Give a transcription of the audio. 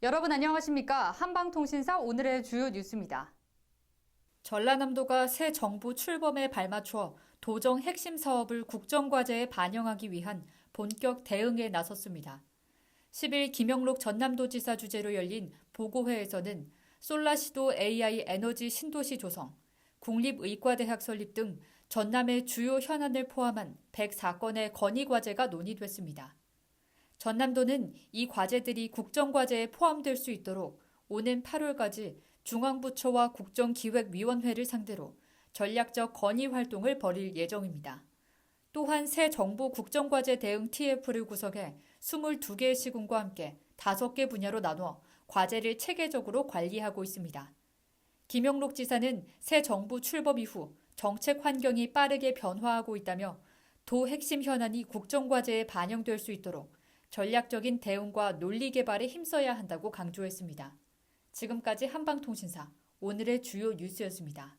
여러분 안녕하십니까? 한방통신사 오늘의 주요 뉴스입니다. 전라남도가 새 정부 출범에 발맞춰 도정 핵심 사업을 국정과제에 반영하기 위한 본격 대응에 나섰습니다. 10일 김영록 전남도지사 주재로 열린 보고회에서는 솔라시도 AI 에너지 신도시 조성, 국립의과대학 설립 등 전남의 주요 현안을 포함한 104건의 건의과제가 논의됐습니다. 전남도는 이 과제들이 국정과제에 포함될 수 있도록 오는 8월까지 중앙부처와 국정기획위원회를 상대로 전략적 건의 활동을 벌일 예정입니다. 또한 새 정부 국정과제 대응 TF를 구성해 22개의 시군과 함께 5개 분야로 나누어 과제를 체계적으로 관리하고 있습니다. 김영록 지사는 새 정부 출범 이후 정책 환경이 빠르게 변화하고 있다며 도 핵심 현안이 국정과제에 반영될 수 있도록 전략적인 대응과 논리 개발에 힘써야 한다고 강조했습니다. 지금까지 한방통신사 오늘의 주요 뉴스였습니다.